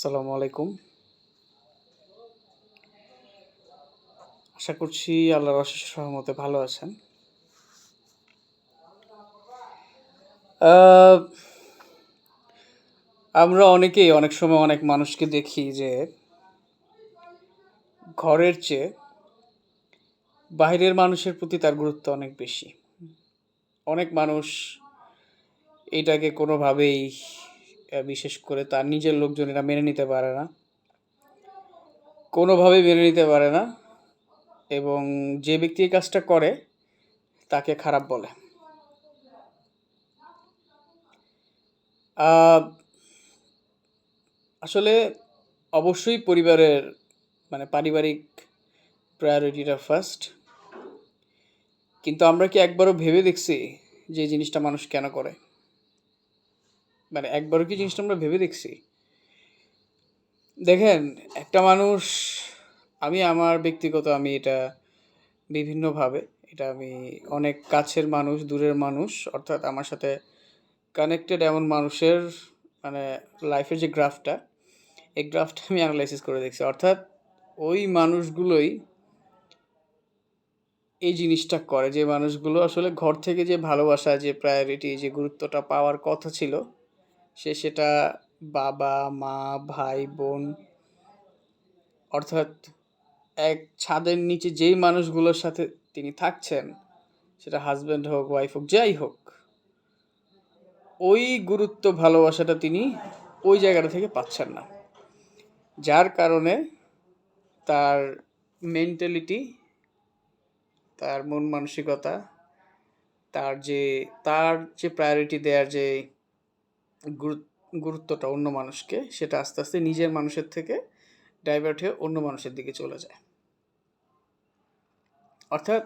আসসালামু আলাইকুম। আশা করছি আল্লাহর অশেষ সহমতে ভালো আছেন। আমরা অনেকেই অনেক সময় অনেক মানুষকে দেখি যে ঘরের চেয়ে বাইরের মানুষের প্রতি তার গুরুত্ব অনেক বেশি। অনেক মানুষ এটাকে কোনোভাবেই বিশেষ করে তার নিজের লোকজনেরা মেনে নিতে পারে না। কোনোভাবেই মেনে নিতে পারে না এবং যে ব্যক্তি এই কাজটা করে, তাকে খারাপ বলে। আসলে অবশ্যই পরিবারের মানে পারিবারিক প্রায়োরিটিটা ফার্স্ট কিন্তু আমরা কি একবারও ভেবে দেখছি যে জিনিসটা মানুষ কেন করে? মানে একবারও কি জিনিসটা আমরা ভেবে দেখছি? দেখেন, একটা মানুষ, আমি আমার ব্যক্তিগত, আমি এটা বিভিন্নভাবে, এটা আমি অনেক কাছের মানুষ, দূরের মানুষ, অর্থাৎ আমার সাথে কানেক্টেড এমন মানুষের মানে লাইফের যে গ্রাফটা এই গ্রাফটা আমি অ্যানালাইসিস করে দেখছি। অর্থাৎ ওই মানুষগুলোই এই জিনিসটা করে। যে মানুষগুলো আসলে ঘর থেকে যে ভালোবাসা, যে প্রায়োরিটি যে গুরুত্বটা পাওয়ার কথা ছিল সে সেটা বাবা, মা, ভাই, বোন, অর্থাৎ এক ছাদের নিচে যেই মানুষগুলোর সাথে তিনি থাকছেন, সেটা হাজব্যান্ড হোক ওয়াইফ হোক, যাই হোক, ওই গুরুত্ব, ভালোবাসাটা তিনি ওই জায়গাটা থেকে পাচ্ছেন না। যার কারণে তার মেন্টালিটি তার মন মানসিকতা, তার যে তার যে প্রায়োরিটি দেওয়ার যে গুরুত্বটা অন্য মানুষকে, সেটা আস্তে আস্তে নিজের মানুষের থেকে ডাইভার্ট হয়ে অন্য মানুষের দিকে চলে যায়। অর্থাৎ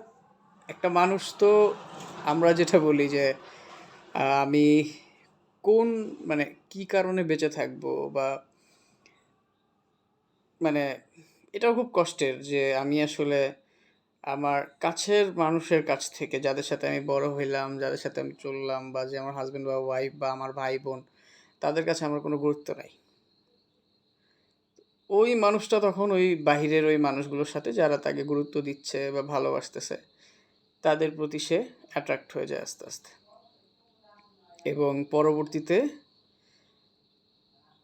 একটা মানুষ তো আমরা যেটা বলি যে আমি কোন মানে কি কারণে বেঁচে থাকব বা মানে এটাও খুব কষ্টের যে আমি আসলে আমার কাছের মানুষের কাছ থেকে, যাদের সাথে আমি বড় হইলাম, যাদের সাথে আমি চললাম বা যে আমার হাজবেন্ড বা ওয়াইফ বা আমার ভাই বোন তাদের কাছে আমার কোনো গুরুত্ব নাই। ওই মানুষটা তখন ওই বাহিরের ওই মানুষগুলোর সাথে যারা তাকে গুরুত্ব দিচ্ছে বা ভালোবাসতেছে, তাদের প্রতি সে অ্যাট্রাক্ট হয়ে যায় আস্তে আস্তে। এবং পরবর্তীতে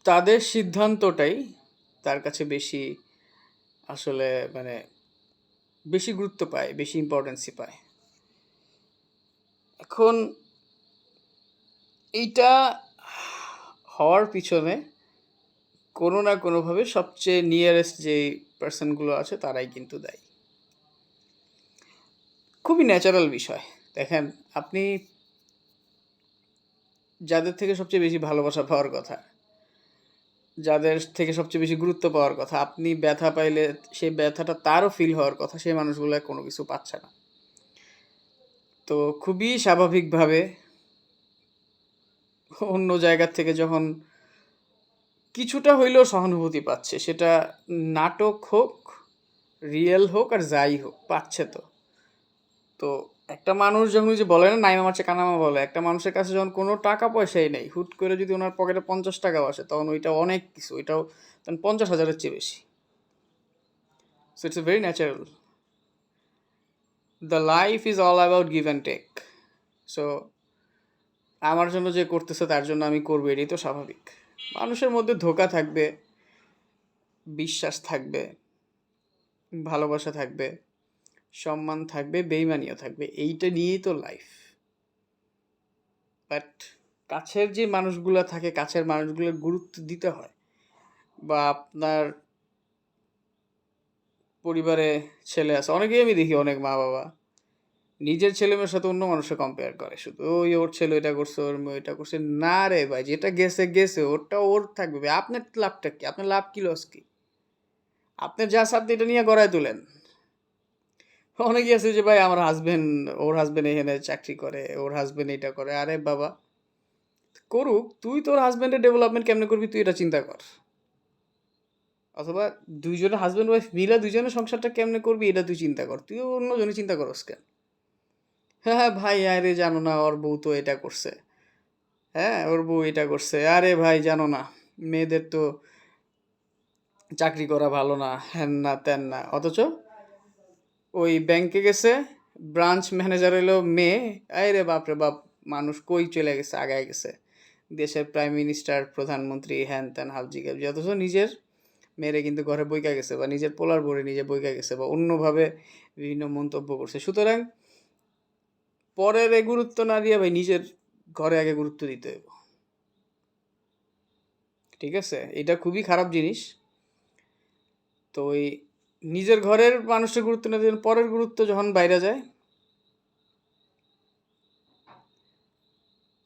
তাদের সিদ্ধান্তটাই তার কাছে বেশি আসলে মানে বেশি গুরুত্ব পায়, বেশি ইম্পর্টেন্সি পায়। এখন এইটা হওয়ার পিছনে কোনো না কোনোভাবে সবচেয়ে নিয়ারেস্ট যে পার্সনগুলো আছে তারাই কিন্তু দায়ী। খুবই ন্যাচারাল বিষয়। দেখেন, আপনি যাদের থেকে সবচেয়ে বেশি ভালোবাসা পাওয়ার কথা যাদের থেকে সবচেয়ে বেশি গুরুত্ব পাওয়ার কথা, আপনি ব্যথা পাইলে সেই ব্যথাটা তারও ফিল হওয়ার কথা, সেই মানুষগুলো কোনো কিছু পাচ্ছে না। তো খুবই স্বাভাবিকভাবে অন্য জায়গার থেকে যখন কিছুটা হইলেও সহানুভূতি পাচ্ছে, সেটা নাটক হোক রিয়েল হোক আর যাই হোক, পাচ্ছে তো। তো একটা মানুষ যখন যে বলে না, নাইমা মারছে কানামা বলে, একটা মানুষের কাছে যখন কোনো টাকা পয়সাই নেই, হুট করে যদি ওনার পকেটে পঞ্চাশ টাকাও আসে তখন ওইটা অনেক কিছু, ওইটাও তখন পঞ্চাশ হাজারের চেয়ে বেশি। So it's very natural the life is all about give and take so আমার জন্য যে করতেছে, তার জন্য আমি করব, এটাই তো স্বাভাবিক। মানুষের মধ্যে ধোকা থাকবে, বিশ্বাস থাকবে, ভালোবাসা থাকবে। সম্মান থাকবে, বেইমানিও থাকবে। এইটা নিয়েই তো লাইফ বাট কাছের যে মানুষগুলো থাকে, কাছের মানুষগুলোর গুরুত্ব দিতে হয়। বা আপনার পরিবারে ছেলে আছে, অনেকেই আমি দেখি, অনেক মা বাবা নিজের ছেলে মেয়ের সাথে অন্য মানুষের কম্পেয়ার করে। শুধু, ওই ওর ছেলে এটা করছে, ওর মেয়ে এটা করছে। না রে ভাই, যেটা গেছে গেছে, ওরটা ওর থাকবে আপনার লাভটা কি? আপনার লাভ কি লস কি? আপনি যা সাথে এটা নিয়ে গড়ায় তুলেন। অনেকে আছে যে, ভাই, আমার হাজবেন্ড ওর হাজবেন্ড এখানে চাকরি করে, ওর হাজবেন্ড এটা করে। আরে বাবা, করুক, তুই তোর হাজবেন্ডের ডেভেলপমেন্ট কেমনে করবি তুই এটা চিন্তা কর। অথবা দুইজনে হাজবেন্ড ওয়াইফ মিলে দুইজনের সংসারটা কেমনে করবি এটা তুই চিন্তা কর। তুই অন্যজনে চিন্তা করস কেন? হ্যাঁ হ্যাঁ ভাই, আরে জানো না, ওর বউ তো এটা করছে। হ্যাঁ ওর বউ এটা করছে। আরে ভাই, জানো না, মেয়েদের তো চাকরি করা ভালো না, হ্যান না ত্যান না। অথচ ওই ব্যাংকে গেছে ব্রাঞ্চ ম্যানেজার হলো মেয়ে, এই রে বাপরে বাপ, মানুষ কই চলে গেছে, আগায় গেছে? দেশের প্রাইম মিনিস্টার প্রধানমন্ত্রী, হ্যান ত্যান হাবজি গাবজি অথচ নিজের মেয়েরে কিন্তু ঘরে বইকা গেছে বা নিজের পোলার বরে নিজে বইকা গেছে বা অন্যভাবে বিভিন্ন মন্তব্য করছে। সুতরাং পরের গুরুত্ব না দিয়ে ভাই নিজের ঘরে আগে গুরুত্ব দিতে হবে ঠিক আছে? এটা খুবই খারাপ জিনিস। তো ওই নিজের ঘরের মানুষের গুরুত্ব না দিয়ে পরের গুরুত্ব যখন বাইরে যায়,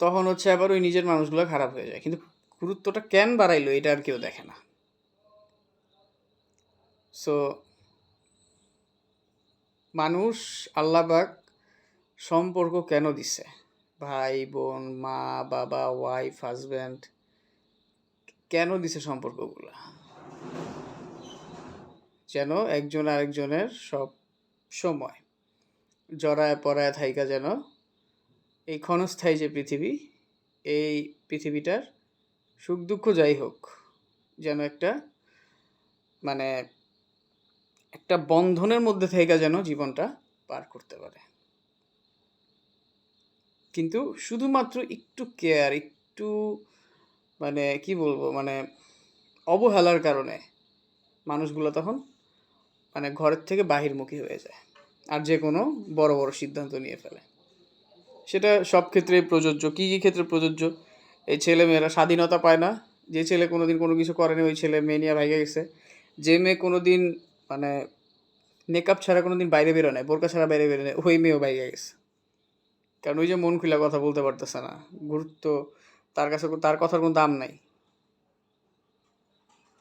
তখন হচ্ছে আবার ওই নিজের মানুষগুলো খারাপ হয়ে যায়। কিন্তু গুরুত্বটা কেন বাড়াইলো এটা আর কেউ দেখে না। সো মানুষ আল্লাহবাক সম্পর্ক কেন দিছে? ভাই, বোন, মা, বাবা ওয়াইফ হাজব্যান্ড কেন দিছে সম্পর্কগুলো? যেন একজন আরেকজনের সব সময়। জড়ায় পড়ায় থাইকা যেন এই ক্ষণস্থায়ী যে পৃথিবী, এই পৃথিবীটার সুখ দুঃখ যাই হোক, যেন একটা মানে একটা বন্ধনের মধ্যে থেকে যেন জীবনটা পার করতে পারে। কিন্তু শুধুমাত্র একটু কেয়ার, একটু মানে কি বলব মানে অবহেলার কারণে মানুষগুলো তখন মানে ঘরের থেকে বাহিরমুখী হয়ে যায় আর যে কোনো বড় বড় সিদ্ধান্ত নিয়ে ফেলে। সেটা সব ক্ষেত্রেই প্রযোজ্য। কী কী ক্ষেত্রে প্রযোজ্য? এই ছেলে মেয়েরা স্বাধীনতা পায় না। যে ছেলে কোনো দিন কোনো কিছু করেনি, ওই ছেলে মেয়ে নিয়ে ভাইগে গেছে। যে মেয়ে কোনো দিন মানে মেকআপ ছাড়া কোনো দিন বাইরে বেরো নেয় বোরকা ছাড়া বাইরে বেরোয় ওই মেয়েও বাইরে গেছে। কারণ ওই যে মন খুলে কথা বলতে পারতেছে না। গুরুত্ব তার কাছে তার কথার কোনো দাম নাই।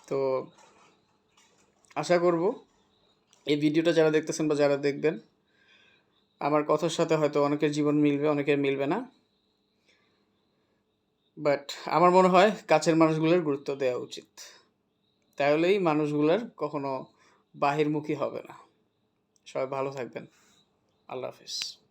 তো আশা করব এই ভিডিওটা যারা দেখতেছেন বা যারা দেখবেন, আমার কথার সাথে হয়তো অনেকের জীবন মিলবে, অনেকের মিলবে না। বাট আমার মনে হয় কাছের মানুষগুলোর গুরুত্ব দেওয়া উচিত। তাহলেই মানুষগুলোর কখনো বাহিরমুখী হবে না। সবাই ভালো থাকবেন। আল্লাহ হাফিজ।